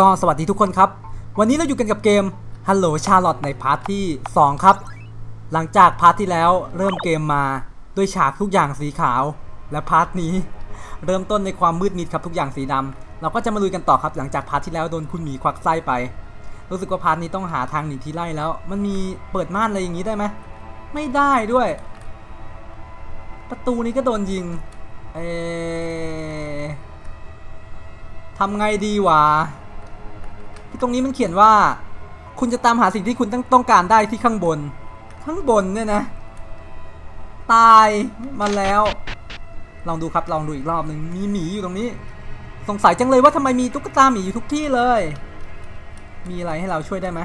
ก็สวัสดีทุกคนครับ วันนี้เราอยู่กันกับเกม Hello Charlotte ในพาร์ทที่ 2 ครับ หลังจากพาร์ทที่แล้วเริ่มเกมมาด้วยฉากทุกอย่างสีขาว และพาร์ทนี้ เริ่มต้นในความมืดมิดครับทุกอย่างสีดำเราก็จะมาลุยกันต่อครับหลังจากพาร์ทที่แล้วโดนคุณหมีควักไส้ไป รู้สึกว่าพาร์ทนี้ต้องหาทางหนีที่ไล่แล้ว มันมีเปิดม่านอะไรอย่างนี้ได้ไหมไม่ได้ด้วย ประตูนี้ก็โดนยิงเอทำไงดีวะ ตรงนี้มันเขียนว่า คุณจะตามหาสิ่งที่คุณต้องต้องการได้ที่ข้างบน ข้างบนเนี่ยนะ ตายมาแล้ว ลองดูครับลองดูอีกรอบหนึ่งมีหมีอยู่ตรงนี้ สงสัยจังเลยว่าทำไมมีตุ๊กตาหมีอยู่ทุกที่เลย มีอะไรให้เราช่วยได้ไหม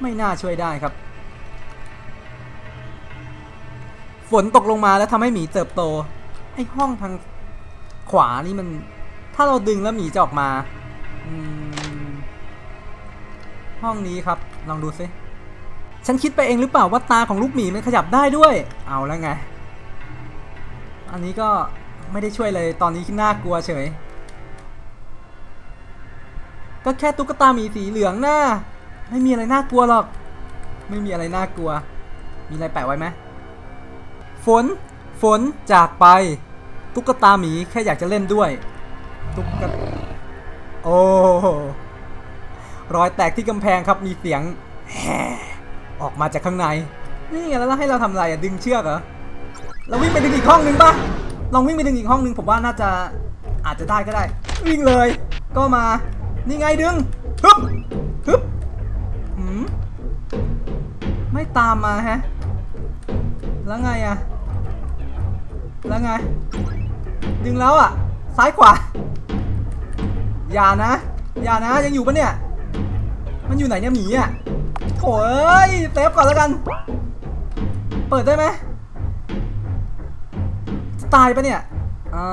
ไม่น่าช่วยได้ครับ ฝนตกลงมาแล้วทำให้หมีเติบโตไอห้องทางขวานี่มัน ถ้าเราดึงแล้วหมีจะออกมา อืม ห้องนี้ครับ ลองดูซิ ฉันคิดไปเองหรือเปล่าว่าตาของลูกหมีมันขยับได้ด้วย เอาแล้วไง อันนี้ก็ไม่ได้ช่วยเลยตอนนี้น่ากลัวเฉย ก็แค่ตุ๊กตาหมีสีเหลืองน่าไม่มีอะไรน่ากลัวหรอก ไม่มีอะไรน่ากลัว มีอะไรแปะไว้ไหมฝน ฝนจากไป ตุ๊กตาหมีแค่อยากจะเล่นด้วย ตุ๊กตาโอ้ รอยแตกที่กำแพงครับมีเสียงแห่ออกมาจากข้างใน นี่แล้วให้เราทำอะไรอะดึงเชือกเหรอเราวิ่งไปดึงอีกห้องนึงปะลองวิ่งไปดึงอีกห้องนึงผมว่าน่าจะอาจจะได้ก็ได้ วิ่งเลย ก็มา นี่ไงดึงฮึบฮึบหืมไม่ตามมาฮะ แล้วไงอะแล้วไง ดึงแล้วอะซ้ายขวา อย่านะ อย่านะยังอยู่ปะเนี่ย มันอยู่ไหนเนี่ยหมีอะโอ้ยเซฟก่อนแล้วกัน เปิดได้ไหมจะตายปะเนี่ยอ่า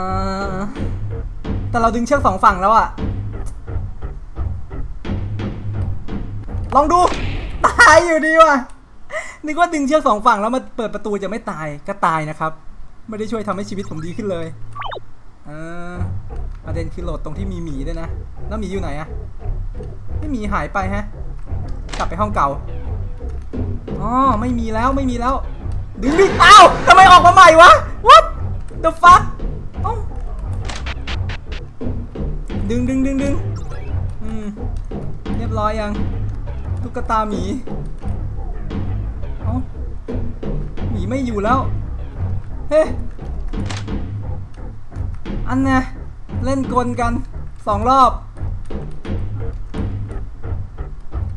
แต่เราดึงเชือกสองฝั่งแล้วอะลองดู ตายอยู่ดีว่ะ นึกว่าดึงเชือกสองฝั่งแล้วมาเปิดประตูจะไม่ตายก็ตายนะครับ ไม่ได้ช่วยทำให้ชีวิตผมดีขึ้นเลยเอประเด็นคือโหลดตรงที่มีหมีด้วยนะ แล้วหมีอยู่ไหนอะ ไม่มีหายไปฮะ กลับไปห้องเก่าอ๋อไม่มีแล้วไม่มีแล้ว ดึงดิอ้าวทำไมออกมาใหม่วะ what the fuck เอ้าดึงดึงดึงดึงอืมเรียบร้อยยังตุ๊กตาหมีเอ้าหมีไม่อยู่แล้ว เฮ้อันไงเล่นกลกันสองรอบ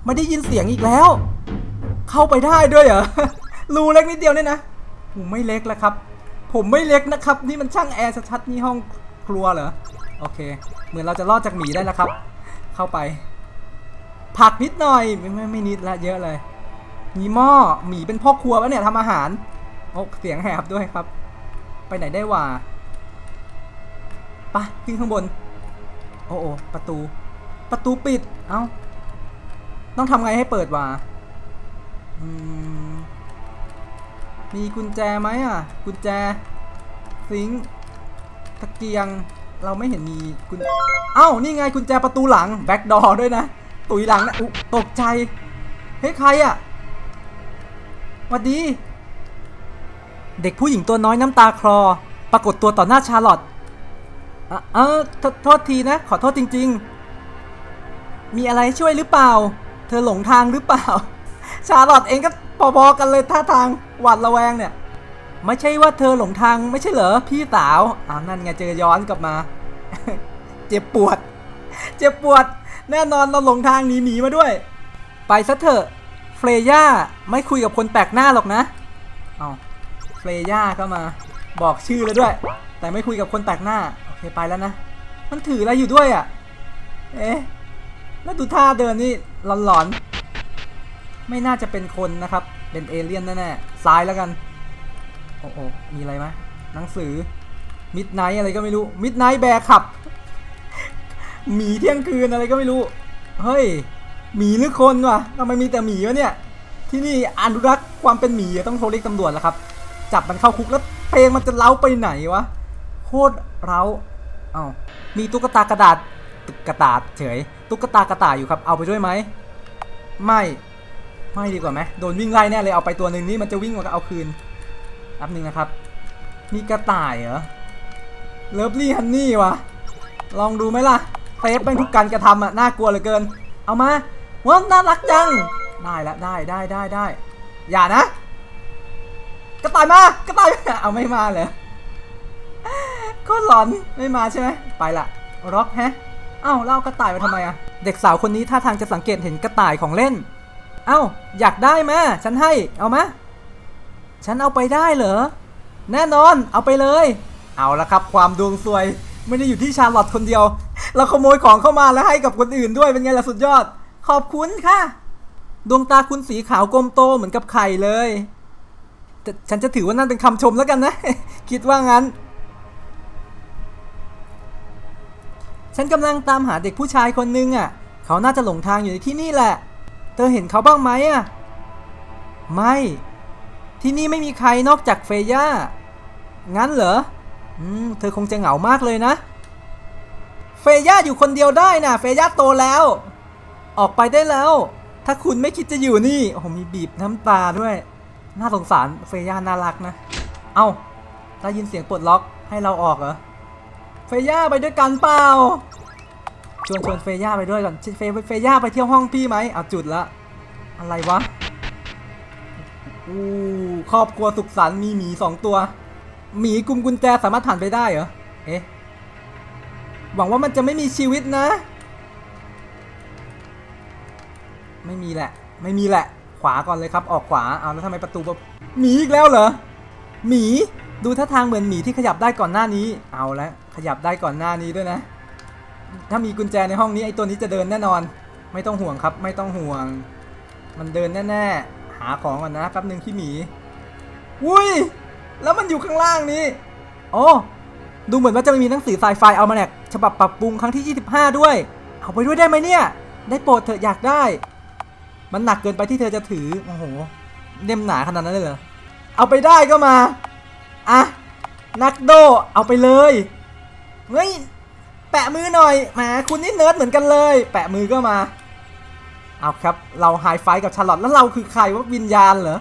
ไม่ได้ยินเสียงอีกแล้ว เข้าไปได้ด้วยเหรอรูเล็กนิดเดียวเนี่ยนะผมไม่เล็กแล้วครับ ผมไม่เล็กนะครับ นี่มันช่างแอร์ชัดๆนี่ห้องครัวเหรอโอเค เหมือนเราจะรอดจากหมีได้แล้วครับ เข้าไป ผักนิดหน่อยไม่ไม่ไม่นิดละเยอะเลย มีหม้อหมีเป็นพ่อครัวปะเนี่ยทำอาหารโอ้เสียงแหบด้วยครับ ไปไหนได้วะไปะขึ้นข้างบน โอ้โอประตู ประตูปิด เอ้า ต้องทำไงให้เปิดวะมีกุญแจไหมอะ กุญแจซิงตะเกียง เราไม่เห็นมีกุญเอ้า นี่ไงกุญแจประตูหลัง แบ็กดอร์ด้วยนะ ตุยหลังนะอุตกใจ เฮ้ยใครอะหวัดดี เด็กผู้หญิงตัวน้อยน้ำตาคลอ ปรากฏตัวต่อหน้าชาร์ลอตอะเออโทษทีนะ ขอโทษจริง ๆ มีอะไรช่วยหรือเปล่า เธอหลงทางหรือเปล่า ชาร์ลอตเองก็พอๆกันเลยท่าทางหวาดระแวงเนี่ย ไม่ใช่ว่าเธอหลงทางไม่ใช่เหรอพี่สาวอ้าวนั่นไงเจอย้อนกลับมา เจ็บปวด เจ็บปวด แน่นอนเราหลงทางหนีหมีมาด้วย ไปซะเถอะเฟรย่าไม่คุยกับคนแปลกหน้าหรอกนะเอาเฟรย่าก็มาบอกชื่อแล้วด้วย แต่ไม่คุยกับคนแปลกหน้า โอเคไปแล้วนะ มันถืออะไรอยู่ด้วยอะ เอ๊ะ แล้วดูท่าเดินนี่หลอนๆ ไม่น่าจะเป็นคนนะครับ เป็นเอเลี่ยนแน่ๆ ซ้ายแล้วกัน โอ้โอมีอะไรไหมหนังสือ มิดไนท์อะไรก็ไม่รู้ มิดไนท์แบร์ขับ หมีเที่ยงคืนอะไรก็ไม่รู้ เฮ้ย หมีหรือคนวะทำไมมีแต่หมีวะเนี่ย ที่นี่อนุรักษ์ความเป็นหมีต้องโทรเรียกตำรวจแล้วครับ จับมันเข้าคุกแล้วเพลงมันจะเล้าไปไหนวะ โคตรเล้า เอ้ามีตุ๊กตากระดาษ ตุ๊กตาเฉย ตุ๊กตากระต่ายอยู่ครับ เอาไปด้วยไหม ไม่ ไม่ดีกว่าไหมโดนวิ่งไล่แน่เลยเอาไปตัวหนึ่งนี่มันจะวิ่งมาก็เอาคืนแป๊บหนึงนะครับ มีกระต่ายเหรอ เลิฟลี่ฮันนี่วะลองดูไหมล่ะเซฟแม่งทุกการกระทำอะน่ากลัวเหลือเกิน เอามาว้าวน่ารักจัง ได้ละได้ได้ได้ได้ อย่านะ กระต่ายมากระต่ายเอาไม่มาเลยก็หลอนไม่มาใช่ไหมไปละ ร็อกแฮะ อ้าแล้วเอากระต่ายมาทำไมอะเด็กสาวคนนี้ท่าทางจะสังเกตเห็นกระต่ายของเล่น เอ้าอยากได้มาฉันให้เอามาฉันเอาไปได้เหรอ แน่นอนเอาไปเลย เอาละครับ ความดวงซวย ไม่ได้อยู่ที่ชาร์ลอตคนเดียว เราขโมยของเข้ามาแล้วให้กับคนอื่นด้วยเป็นไงล่ะสุดยอด ขอบคุณค่ะ ดวงตาคุณสีขาวกลมโตเหมือนกับไข่เลย ฉันจะถือว่านั่นเป็นคำชมแล้วกันนะ คิดว่างั้น ฉันกำลังตามหาเด็กผู้ชายคนนึงอะ เขาน่าจะหลงทางอยู่ในที่นี่แหละ เธอเห็นเขาบ้างไหมอะ ไม่ ที่นี่ไม่มีใครนอกจากเฟย่า งั้นเหรอ อืม เธอคงจะเหงามากเลยนะ เฟย่าอยู่คนเดียวได้นะเฟย่าโตแล้ว ออกไปได้แล้ว ถ้าคุณไม่คิดจะอยู่นี่โอ้โหมีบีบน้ำตาด้วย น่าสงสารเฟย่าน่ารักนะ เอ้าได้ยินเสียงปลดล็อกให้เราออกเหรอเฟย่าไปด้วยกันเปล่า ชวนชวนเฟย่าไปด้วยก่อนเฟเฟย่าไปเที่ยวห้องพี่ไหมเอาจุดละ อะไรวะอู้ครอบครัวสุขสันต์มีหมีสองตัว หมีกุมกุญแจสามารถผ่านไปได้เหรอ เอ๊ะ หวังว่ามันจะไม่มีชีวิตนะ ไม่มีแหละ ไม่มีแหละ ขวาก่อนเลยครับ ออกขวา เอาแล้วทำไมประตูแบบหมีอีกแล้วเหรอ หมี ดูท่าทางเหมือนหมีที่ขยับได้ก่อนหน้านี้ เอาแล้วขยับได้ก่อนหน้านี้ด้วยนะ ถ้ามีกุญแจในห้องนี้ไอ้ตัวนี้จะเดินแน่นอน ไม่ต้องห่วงครับ ไม่ต้องห่วง มันเดินแน่ๆ หาของก่อนนะแป๊บหนึ่งขี้หมีอุ้ย แล้วมันอยู่ข้างล่างนี้โอ้ดูเหมือนว่าจะมีหนังสือไซไฟเอามาแนกฉบับปรับปรุงครั้งที่ 25 ด้วย เอาไปด้วยได้ไหมเนี่ย ได้โปรดเถอะอยากได้ มันหนักเกินไปที่เธอจะถือ โอ้โหเล่มหนาขนาดนั้นเลยเหรอ เอาไปได้ก็มา อะ นักโด เอาไปเลย เฮ้ย แปะมือหน่อยแหมคุณนี่เนิร์ดเหมือนกันเลย แปะมือก็มา เอาครับ เราไฮไฟกับชาร์ลอตแล้วเราคือใครว่าวิญญาณเหรอ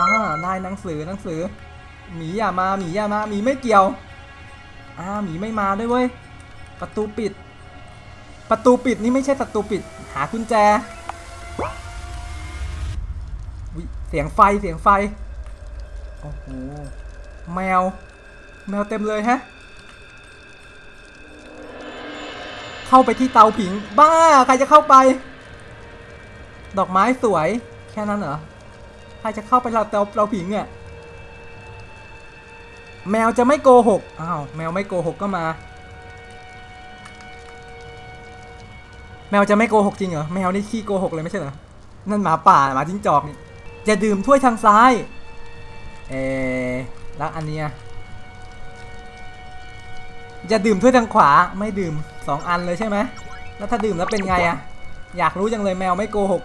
อ่าได้หนังสือหนังสือหมีอย่ามาหมีอย่ามาหมีไม่เกี่ยวอ่าหมีไม่มาด้วยเว้ยประตูปิด ประตูปิดนี่ไม่ใช่ประตูปิด หากุญแจเสียงไฟเสียงไฟโอ้โหแมว แมวเต็มเลยฮะ เข้าไปที่เตาผิง บ้า ใครจะเข้าไป ดอกไม้สวย แค่นั้นเหรอ ใครจะเข้าไปเราเตาเตาผิงเนี่ยแมวจะไม่โกหก อ้าว แมวไม่โกหกก็มา แมวจะไม่โกหกจริงเหรอ แมวนี่ขี้โกหกเลยไม่ใช่เหรอ นั่นหมาป่าหมาจิ้งจอกนี่ จะดื่มถ้วยทางซ้าย เออแล้วอันเนี้ยจะดื่มถ้วยทางขวาไม่ดื่ม สองอันเลยใช่ไหมแล้วถ้าดื่มแล้วเป็นไงอะอยากรู้จังเลยแมวไม่โกหก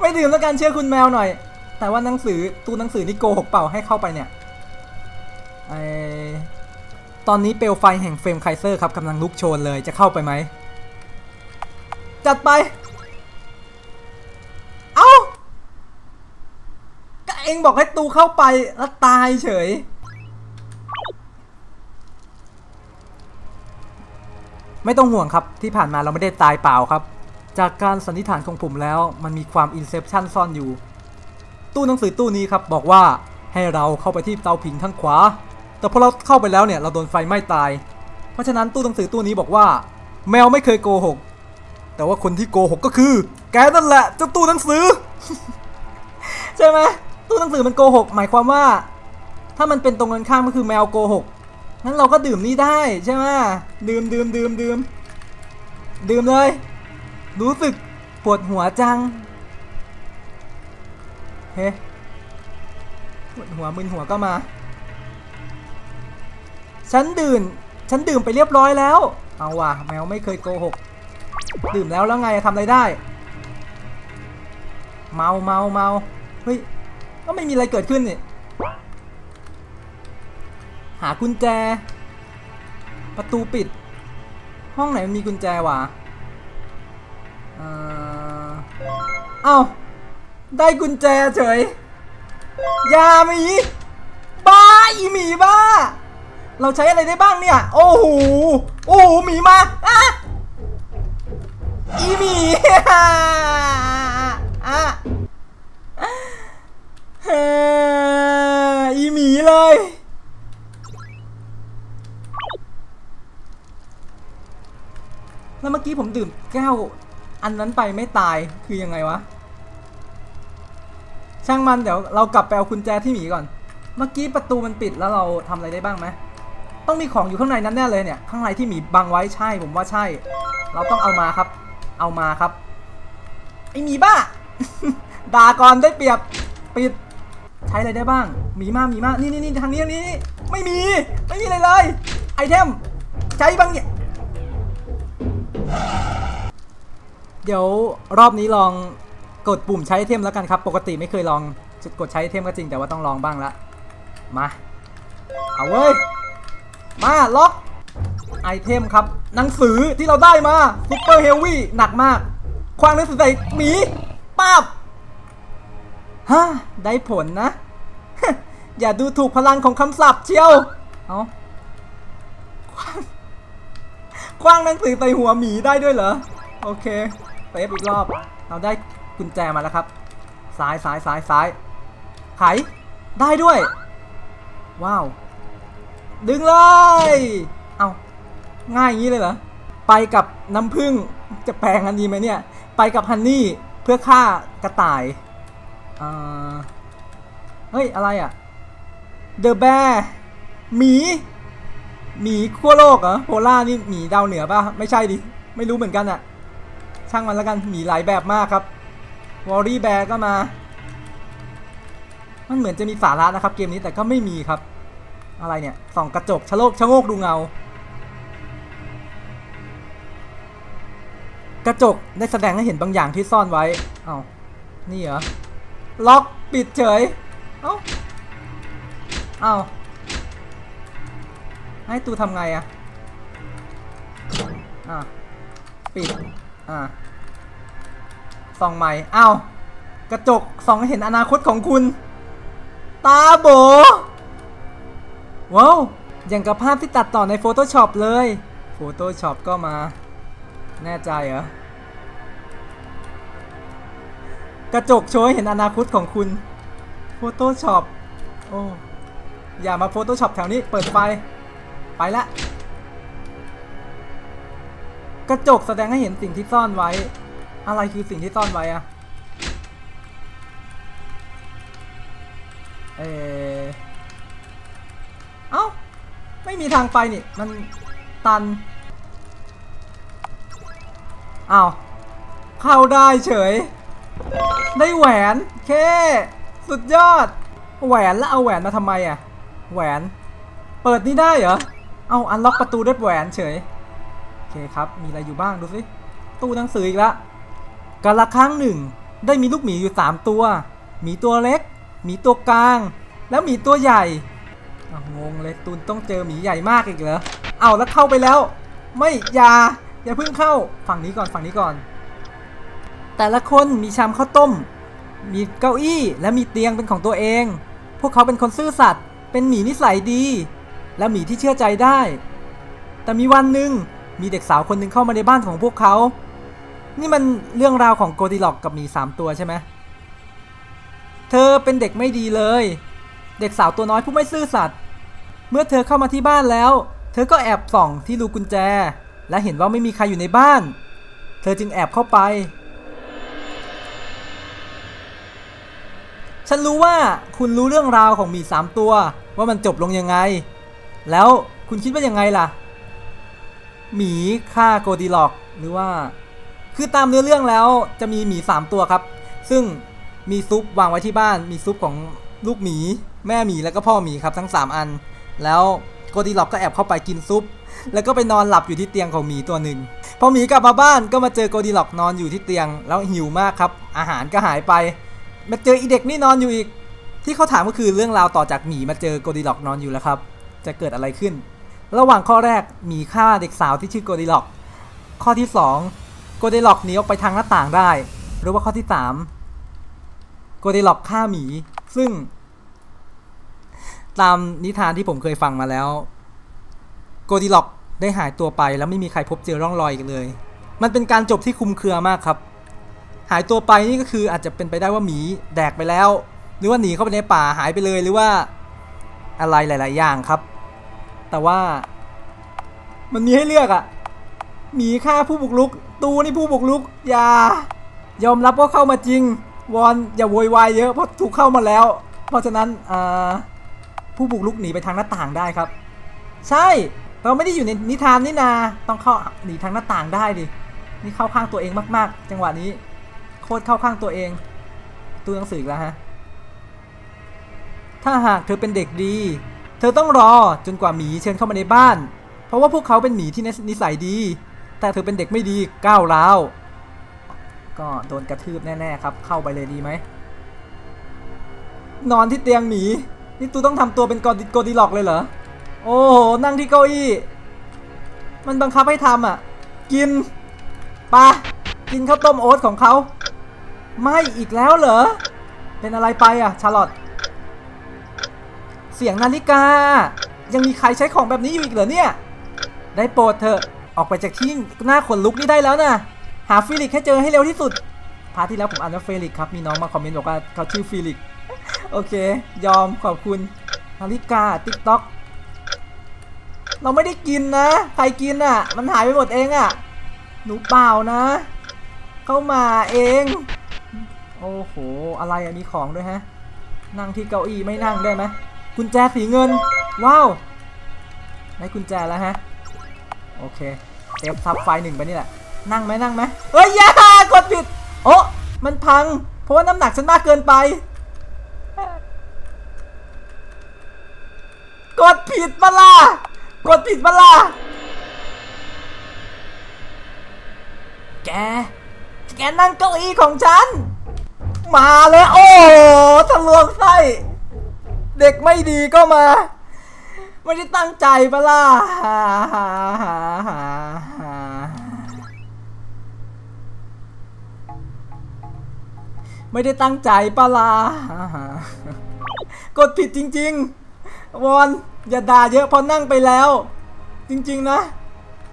ไม่ดื่มแล้วกันเชื่อคุณแมวหน่อย แต่ว่าหนังสือตู้หนังสือนี่โกหกเปล่าให้เข้าไปเนี่ยไอตอนนี้เปลวไฟแห่งเฟรมไคเซอร์ครับกำลังลุกโชนเลยจะเข้าไปไหม จัดไป เอ้าก็เองบอกให้ตูเข้าไปแล้วตายเฉย ไม่ต้องห่วงครับที่ผ่านมาเราไม่ได้ตายเปล่าครับ จากการสันนิษฐานของผมแล้ว มันมีความอินเซปชันซ่อนอยู่ ตู้หนังสือตู้นี้ครับบอกว่าให้เราเข้าไปที่เตาผิงทางขวา แต่พอเราเข้าไปแล้วเนี่ยเราโดนไฟไหม้ตาย เพราะฉะนั้นตู้หนังสือตู้นี้บอกว่า แมวไม่เคยโกหก แต่ว่าคนที่โกหกก็คือ แกนั่นแหละเจ้าตู้หนังสือ ใช่ไหมตู้หนังสือมันโกหก หมายความว่า ถ้ามันเป็นตรงกันข้ามก็คือแมวโกหก งั้นเราก็ดื่มนี่ได้ใช่ไหมดื่มดื่มดื่มดื่มดื่มเลย รู้สึกปวดหัวจัง เฮ้ปวดหัวมึนหัวก็มา ฉันดื่ม ฉันดื่มไปเรียบร้อยแล้ว เอาว่ะแมวไม่เคยโกหก ดื่มแล้วแล้วไงทำอะไรได้ เมาเมาเมาเฮ้ย ก็ไม่มีอะไรเกิดขึ้นนี่ หากุญแจ ประตูปิด ห้องไหนมันมีกุญแจวะเอ้า ได้กุญแจเฉย ยาหมี บ้า อีหมีบ้า เราใช้อะไรได้บ้างเนี่ย โอ้โห โอ้โห หมีมาอะอีหมีอะเฮอีหมีเลย แล้วเมื่อกี้ผมดื่มแก้วอันนั้นไปไม่ตายคือยังไงวะ ช่างมันเดี๋ยวเรากลับไปเอากุญแจที่หมีก่อน เมื่อกี้ประตูมันปิดแล้วเราทำอะไรได้บ้างไหมต้องมีของอยู่ข้างในนั้นแน่เลยเนี่ย ข้างในที่หมีบังไว้ใช่ผมว่าใช่ เราต้องเอามาครับ เอามาครับไอหมีบ้าด่าก่อนได้เปรียบปิดใช้อะไรได้บ้างหมีมาหมีมานี่นี่นี่ทางนี้ทางนี้นี่ไม่มี ไม่มีอะไรเลย ไอเทม ใช้บางอย่าง เดี๋ยวรอบนี้ลองกดปุ่มใช้ไอเทมแล้วกันครับ ปกติไม่เคยลองกดใช้ไอเทมก็จริงแต่ว่าต้องลองบ้างละมา เอาเว้ย มาล็อกไอเทมครับ หนังสือที่เราได้มาซุปเปอร์เฮลวี่หนักมาก ควางหนังสือใส่หมีป้าบฮ่าได้ผลนะ อย่าดูถูกพลังของคำศัพท์เชียว เอาควาง คว้างหนังสือใส่หัวหมีได้ด้วยเหรอ โอเคเซฟอีกรอบ เราได้กุญแจมาแล้วครับ ซ้ายซ้ายซ้ายซ้ายไขได้ด้วย ว้าว ดึงเลย เอาง่ายอย่างนี้เลยเหรอ ไปกับน้ำผึ้งจะแปลงอันดีไหมเนี่ย ไปกับฮันนี่เพื่อฆ่ากระต่ายอ่าเฮ้ย อะไรอะเดอะแบร์หมี หมีขั้วโลกเหรอโพล่านี่หมีดาวเหนือป่ะ ไม่ใช่ดิ ไม่รู้เหมือนกันอะช่างมันแล้วกันหมีหลายแบบมากครับวอรี่แบร์ก็มา มันเหมือนจะมีสาระนะครับเกมนี้แต่ก็ไม่มีครับ อะไรเนี่ยส่องกระจกชะโลกชะโงกดูเงา กระจกได้แสดงให้เห็นบางอย่างที่ซ่อนไว้ เอา้านี่เหรอ ล็อกปิดเฉย เอ้า เอ้า ให้ตูทำไงอะอะ ปิด อะส่องใหม่เอ้ากระจกส่องเห็นอนาคตของคุณ ตาโบว้าวอย่างกับภาพที่ตัดต่อใน Photoshop เลย Photoshop ก็มา แน่ใจเหรอ กระจกโชว์เห็นอนาคตของคุณ Photoshop โอ้ อย่ามา Photoshop แถวนี้ เปิดไฟ ไปละ กระจกแสดงให้เห็นสิ่งที่ซ่อนไว้ อะไรคือสิ่งที่ซ่อนไว้อะเออเอ้า ไม่มีทางไปนี่ มันตัน อ้าว เข้าได้เฉย ได้แหวน เค สุดยอด แหวนแล้วเอาแหวนมาทำไมอะแหวน เปิดนี่ได้เหรอ เอาอันล็อกประตูด้วยแหวนเฉย โอเคครับ มีอะไรอยู่บ้างดูสิ ตู้หนังสืออีกแล้วกาละครั้งหนึ่ง ได้มีลูกหมีอยู่ 3 ตัว หมีตัวเล็ก หมีตัวกลาง แล้วหมีตัวใหญ่งงเลยตูนต้องเจอหมีใหญ่มากอีกเหรอ เอาแล้วเข้าไปแล้ว ไม่อย่าอย่าเพิ่งเข้าฝั่งนี้ก่อนฝั่งนี้ก่อน แต่ละคนมีชามข้าวต้ม มีเก้าอี้และมีเตียงเป็นของตัวเอง พวกเขาเป็นคนซื่อสัตย์เป็นหมีนิสัยดี และหมีที่เชื่อใจได้ แต่มีวันหนึ่งมีเด็กสาวคนหนึ่งเข้ามาในบ้านของพวกเขา นี่มันเรื่องราวของโกดิล็อกกับหมีสามตัวใช่ไหมเธอเป็นเด็กไม่ดีเลย เด็กสาวตัวน้อยผู้ไม่ซื่อสัตย์ เมื่อเธอเข้ามาที่บ้านแล้ว เธอก็แอบส่องที่รูกุญแจ และเห็นว่าไม่มีใครอยู่ในบ้าน เธอจึงแอบเข้าไป ฉันรู้ว่าคุณรู้เรื่องราวของหมีสามตัวว่ามันจบลงยังไง แล้วคุณคิดว่ายังไงล่ะ หมีฆ่าโกดิล็อกหรือว่า คือตามเนื้อเรื่องแล้วจะมีหมี 3 ตัวครับ ซึ่งมีซุปวางไว้ที่บ้าน มีซุปของลูกหมี แม่หมีแล้วก็พ่อหมีครับทั้ง 3 อัน แล้วโกดิล็อกก็แอบเข้าไปกินซุป แล้วก็ไปนอนหลับอยู่ที่เตียงของหมีตัวหนึ่งพอหมีกลับมาบ้านก็มาเจอโกดิล็อกนอนอยู่ที่เตียง แล้วหิวมากครับ อาหารก็หายไปมาเจออีเด็กนี่นอนอยู่อีก ที่เขาถามก็คือเรื่องราวต่อจากหมีมาเจอโกดิล็อกนอนอยู่แล้วครับ จะเกิดอะไรขึ้น ระหว่างข้อแรกหมีฆ่าเด็กสาวที่ชื่อโกดิล็อก ข้อที่สองโกดิล็อกหนีออกไปทางหน้าต่างได้ หรือว่าข้อที่สามโกดิล็อกฆ่าหมี ซึ่ง ตามนิทานที่ผมเคยฟังมาแล้ว โกดิล็อกได้หายตัวไปแล้วไม่มีใครพบเจอร่องรอยอีกเลย มันเป็นการจบที่คุมเครือมากครับ หายตัวไปนี่ก็คืออาจจะเป็นไปได้ว่าหมีแดกไปแล้ว หรือว่าหนีเข้าไปในป่าหายไปเลยหรือว่าอะไรหลาย ๆ อย่างครับ แต่ว่า มันมีให้เลือกอะหมีฆ่าผู้บุกรุก ตูนี่ผู้บุกรุก อย่า ยอมรับว่าเข้ามาจริง วอนอย่าโวยวายเยอะเพราะถูกเข้ามาแล้ว เพราะฉะนั้นผู้บุกรุกหนีไปทางหน้าต่างได้ครับ ใช่ เราไม่ได้อยู่ในนิทานนี่นา ต้องเข้าหนีทางหน้าต่างได้ดิ นี่เข้าข้างตัวเองมาก ๆ จังหวะนี้ โคตรเข้าข้างตัวเอง ตัวหนังสือแล้วฮะ ถ้าหากเธอเป็นเด็กดี เธอต้องรอจนกว่าหมีเชิญเข้ามาในบ้าน เพราะว่าพวกเขาเป็นหมีที่นิสัยดี แต่เธอเป็นเด็กไม่ดีก้าวร้าวก็โดนกระทืบแน่ๆครับ เข้าไปเลยดีไหม นอนที่เตียงหมี นี่ตูต้องทำตัวเป็นกอดิโกดิล็อกเลยเหรอ โอ้โห นั่งที่เก้าอี้ มันบังคับให้ทำอะ กินปะกินข้าวต้มโอ๊ตของเขา ไม่อีกแล้วเหรอ เป็นอะไรไปอะ ชาร์ลอต เสียงนาฬิกา ยังมีใครใช้ของแบบนี้อยู่อีกเหรอเนี่ย ได้โปรดเถอะ ออกไปจากที่หน้าขนลุกนี่ได้แล้วนะหาฟิลิกให้เจอให้เร็วที่สุด พาร์ทที่แล้วผมอ่านว่าเฟลิกครับ มีน้องมาคอมเมนต์บอกว่าเขาชื่อฟิลิก โอเค ยอมขอบคุณ นาฬิกาติ๊กต็อกเราไม่ได้กินนะ ใครกินอะ มันหายไปหมดเองอะ หนูเปล่านะ เข้ามาเอง โอ้โห อะไรอะมีของด้วยฮะ นั่งที่เก้าอี้ไม่นั่งได้ไหม กุญแจสีเงิน ว้าวได้กุญแจแล้วฮะ โอเคเซฟทับไฟหนึ่งไปนี่แหละ นั่งไหมนั่งไหมเอ้ยอย่ากดผิด โอ้มันพัง เพราะว่าน้ำหนักฉันมากเกินไป กดผิดปะล่ะกดผิดปะล่ะแก แกนั่งเก้าอี้ของฉัน มาเลย โอ้ทะลวงไส้ เด็กไม่ดีก็มา ไม่ได้ตั้งใจปะล่ะไม่ได้ตั้งใจปะล่ะกดผิดจริง ๆ วอน อย่าด่าเยอะพอนั่งไปแล้ว จริง ๆ นะ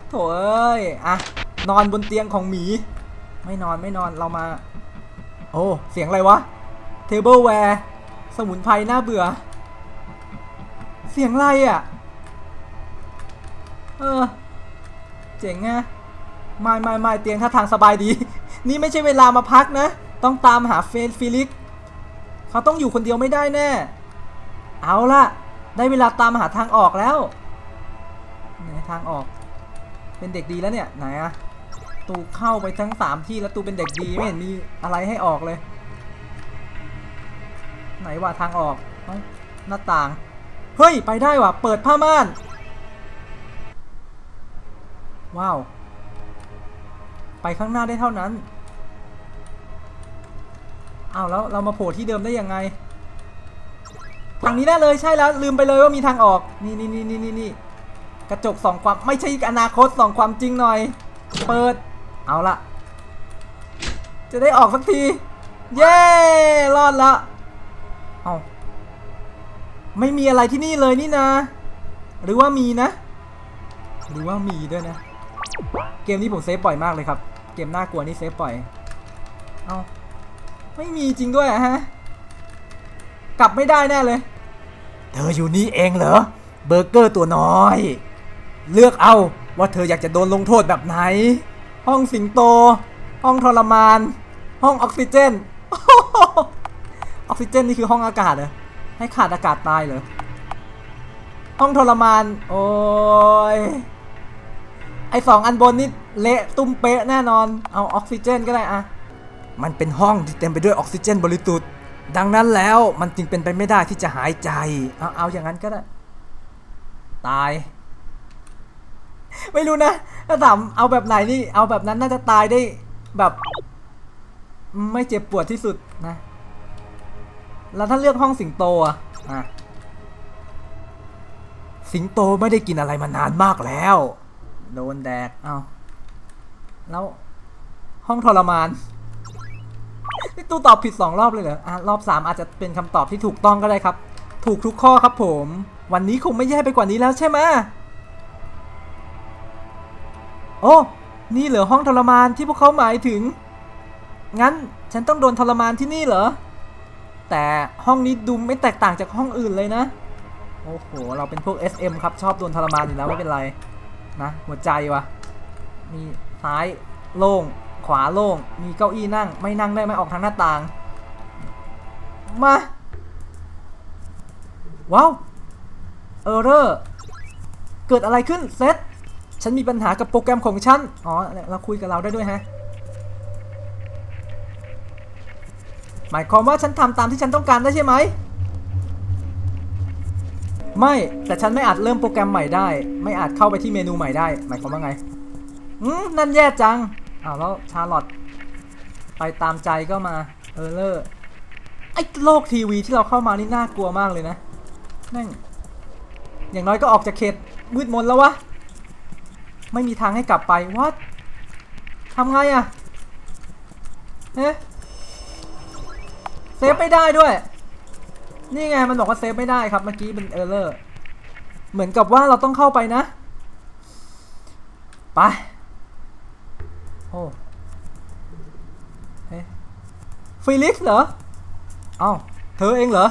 โถเอ้ยอะนอนบนเตียงของหมี ไม่นอนไม่นอนเรามา โอ้ เสียงอะไรวะ เทเบิลแวร์ สมุนไพรน่าเบื่อ สียงไรอะ เออ เจ๋งอะไม่ไม่ไม่เตียงท่าทางสบายดี นี่ไม่ใช่เวลามาพักนะ ต้องตามหาเฟนฟิลิก เขาต้องอยู่คนเดียวไม่ได้แน่ เอาล่ะ ได้เวลาตามหาทางออกแล้วไหนทางออก เป็นเด็กดีแล้วเนี่ย ไหนอะตูเข้าไปทั้งสามที่แล้วตูเป็นเด็กดีไม่เห็นมีอะไรให้ออกเลย ไหนว่าทางออกหน้าต่าง เฮ้ย ไปได้ว่ะ เปิดผ้าม่าน ว้าว ไปข้างหน้าได้เท่านั้น อ้าว แล้วเรามาโผล่ที่เดิมได้ยังไง ทางนี้ได้เลยใช่แล้ว ลืมไปเลยว่ามีทางออก นี่นี่นี่นี่นี่นี่กระจกส่องความไม่ใช่อนาคตส่องความจริงหน่อย เปิด เอาละจะได้ออกสักที เย้ รอดละ ไม่มีอะไรที่นี่เลยนี่นะ หรือว่ามีนะ หรือว่ามีด้วยนะ เกมนี้ผมเซฟบ่อยมากเลยครับ เกมน่ากลัวนี่เซฟบ่อย เอาไม่มีจริงด้วยอะฮะ กลับไม่ได้แน่เลย เธออยู่นี่เองเหรอ เบอร์เกอร์ตัวน้อย เลือกเอาว่าเธออยากจะโดนลงโทษแบบไหน ห้องสิงโต ห้องทรมาน ห้องออกซิเจน ออกซิเจนนี่คือห้องอากาศเหรอ ให้ขาดอากาศตายเหรอห้องทรมาน โอ้ย ไอสองอันบนนี่เละตุ้มเป๊ะแน่นอน เอาออกซิเจนก็ได้อะ มันเป็นห้องที่เต็มไปด้วยออกซิเจนบริสุทธิ์ ดังนั้นแล้วมันจึงเป็นไปไม่ได้ที่จะหายใจ เอาเอาอย่างนั้นก็ได้ ตาย ไม่รู้นะ ถ้าถามเอาแบบไหนนี่ เอาแบบนั้นน่าจะตายได้แบบ ไม่เจ็บปวดที่สุดนะ แล้วถ้าเลือกห้องสิงโตอะอะสิงโตไม่ได้กินอะไรมานานมากแล้ว โดนแดก เอาแล้วห้องทรมาน นี่ตู้ตอบผิดสองรอบเลยเหรออะรอบสามอาจจะเป็นคำตอบที่ถูกต้องก็ได้ครับ ถูกทุกข้อครับผม วันนี้คงไม่แย่ไปกว่านี้แล้วใช่ไหมโอ้ นี่เหรอห้องทรมานที่พวกเขาหมายถึง งั้นฉันต้องโดนทรมานที่นี่เหรอ แต่ห้องนี้ดูไม่แตกต่างจากห้องอื่นเลยนะ โอ้โห เราเป็นพวก SM ครับ ชอบโดนทรมานอยู่แล้วไม่เป็นไรนะหัวใจวะมีซ้ายโล่งขวาโล่งมีเก้าอี้นั่ง ไม่นั่งได้ไหมออกทางหน้าต่าง มาว้าวเออร์เรอร์เกิดอะไรขึ้นเซตฉันมีปัญหากับโปรแกรมของฉัน อ๋อ เราคุยกับเราได้ด้วยฮะ หมายความว่าฉันทำตามที่ฉันต้องการได้ใช่ไหม ไม่ แต่ฉันไม่อาจเริ่มโปรแกรมใหม่ได้ ไม่อาจเข้าไปที่เมนูใหม่ได้ หมายความว่าไง อืม นั่นแย่จัง อ้าวแล้วชาร์ลอตไปตามใจก็มา เออเลอร์ไอ้โลกทีวีที่เราเข้ามานี่น่ากลัวมากเลยนะแม่งอย่างน้อยก็ออกจากเขตมืดมนแล้ววะ ไม่มีทางให้กลับไปวัดทำไงอะเอ๊ะ เซฟไม่ได้ด้วย นี่ไงมันบอกว่าเซฟไม่ได้ครับเมื่อกี้เป็นเออร์เลอร์ เหมือนกับว่าเราต้องเข้าไปนะ ไป โอ้เฮ้ฟิลิกซ์เหรอ เอ้า เธอเองเหรอ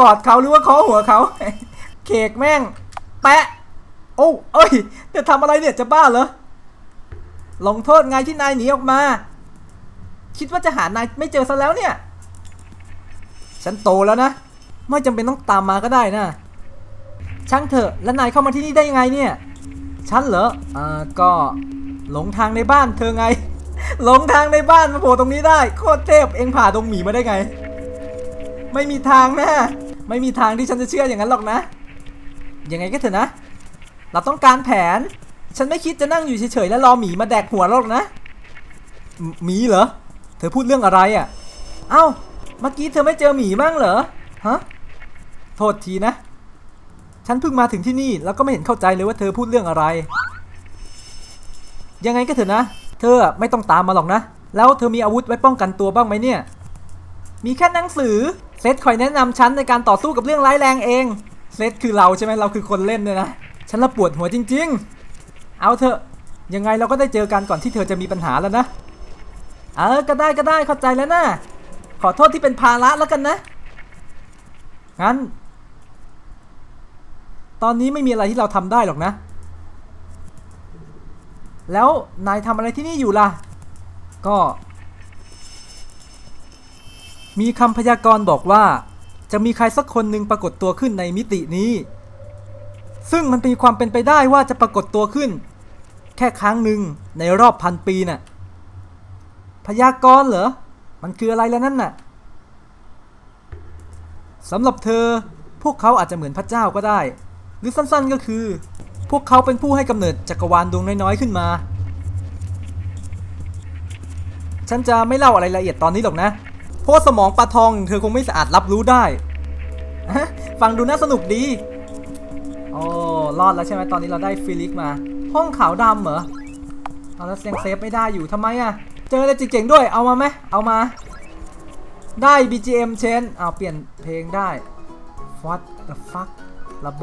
กอดเขาหรือว่าเคอหัวเขาเคกแม่ง แปะ โอ้เอ้ยจะทำอะไรเนี่ยจะบ้าเหรอ ลงโทษไงที่นายหนีออกมา คิดว่าจะหานายไม่เจอซะแล้วเนี่ย ฉันโตแล้วนะ ไม่จำเป็นต้องตามมาก็ได้นะ ช่างเถอะ แล้วนายเข้ามาที่นี่ได้ยังไงเนี่ย ฉันเหรออ่าก็หลงทางในบ้านเธอไง หลงทางในบ้านมาโผล่ตรงนี้ได้ โคตรเทพเองผ่าดงหมีมาได้ไง ไม่มีทางนะ ไม่มีทางที่ฉันจะเชื่ออย่างนั้นหรอกนะ ยังไงก็เถอะนะ เราต้องการแผน ฉันไม่คิดจะนั่งอยู่เฉยๆแล้วรอหมีมาแดกหัวหรอกนะ หมหมีเหรอ เธอพูดเรื่องอะไรอะ เอ้า เมื่อกี้เธอไม่เจอหมีมั่งเหรอ ฮะ โทษทีนะ ฉันเพิ่งมาถึงที่นี่แล้วก็ไม่เห็นเข้าใจเลยว่าเธอพูดเรื่องอะไร ยังไงก็เถอะนะ เธอไม่ต้องตามมาหรอกนะ แล้วเธอมีอาวุธไว้ป้องกันตัวบ้างไหมเนี่ย มีแค่หนังสือ เซตคอยแนะนำฉันในการต่อสู้กับเรื่องร้ายแรงเอง เซตคือเราใช่ไหมเราคือคนเล่นเนี่ยนะ ฉันละปวดหัวจริง ๆ เอาเถอะ ยังไงเราก็ได้เจอกันก่อนที่เธอจะมีปัญหาแล้วนะ เออ ก็ได้ก็ได้เข้าใจแล้วนะ ขอโทษที่เป็นภาระแล้วกันนะ งั้น ตอนนี้ไม่มีอะไรที่เราทำได้หรอกนะ แล้วนายทำอะไรที่นี่อยู่ล่ะ ก็ มีคำพยากรณ์บอกว่า จะมีใครสักคนหนึ่งปรากฏตัวขึ้นในมิตินี้ ซึ่งมันมีความเป็นไปได้ว่าจะปรากฏตัวขึ้น แค่ครั้งหนึ่งในรอบพันปีน่ะพยากรณ์เหรอ มันคืออะไรแล้วนั่นน่ะสำหรับเธอพวกเขาอาจจะเหมือนพระเจ้าก็ได้ หรือสั้นๆก็คือ พวกเขาเป็นผู้ให้กำเนิดจักรวาลดวงน้อยๆขึ้นมา ฉันจะไม่เล่าอะไรละเอียดตอนนี้หรอกนะ เพราะสมองปลาทองเธอคงไม่สะอาดรับรู้ได้ ฟังดูน่าสนุกดีโอ้รอดแล้วใช่ไหมตอนนี้เราได้ฟิลิกมา ห้องขาวดำเหรอเอาแล้วยังเซฟไม่ได้อยู่ทำไมอะ เจออะไรเจ๋งๆด้วย เอามาไหมเอามา ได้ BGM เชนเอาเปลี่ยนเพลงได้ What the fuck ลาโบ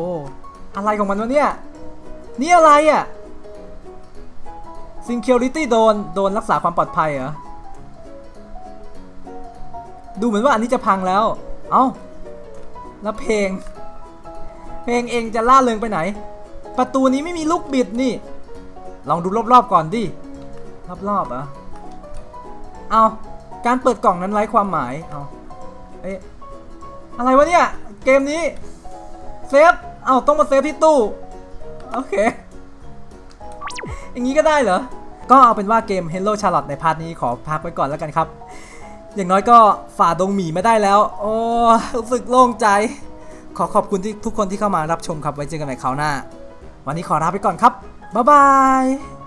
อะไรของมันวะเนี่ย นี่อะไรอะ่ะ Security โดน โดนรักษาความปลอดภัยเหรอ ดูเหมือนว่าอันนี้จะพังแล้ว เอ้า แล้วเพลง เพลงเองจะล่าเริงไปไหน ประตูนี้ไม่มีลูกบิดนี่ ลองดูรอบๆก่อนดิ รอบๆเหรอ เอาการเปิดกล่องนั้นไร้ความหมาย เอาเอ๊ะอะไรวะเนี่ย เกมนี้ เซฟ เอาต้องมาเซฟที่ตู้ โอเค อย่างนี้ก็ได้เหรอ ก็เอาเป็นว่าเกม Hello Charlotte ในพาร์ทนี้ขอพักไว้ก่อนแล้วกันครับ อย่างน้อยก็ฝ่าดงหมีมาได้แล้ว โอ้รู้สึกโล่งใจ ขอขอบคุณที่ทุกคนที่เข้ามารับชมครับ ไว้เจอกันใหม่คราวหน้า วันนี้ขอลาไปก่อนครับ บ๊ายบาย